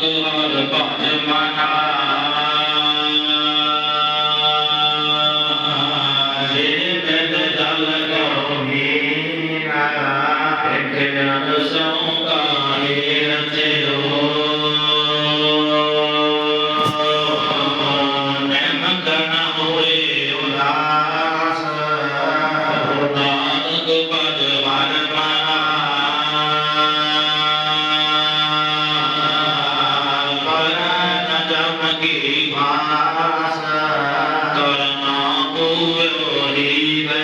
তোর পদমানা রে বেদ দল গো মীনা এক রাত সৌ गिरिभास। कर्मा पूर्वोरीव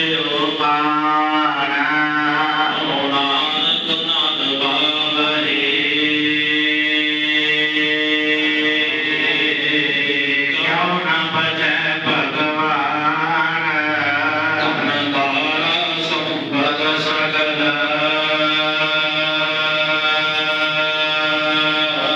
Deus.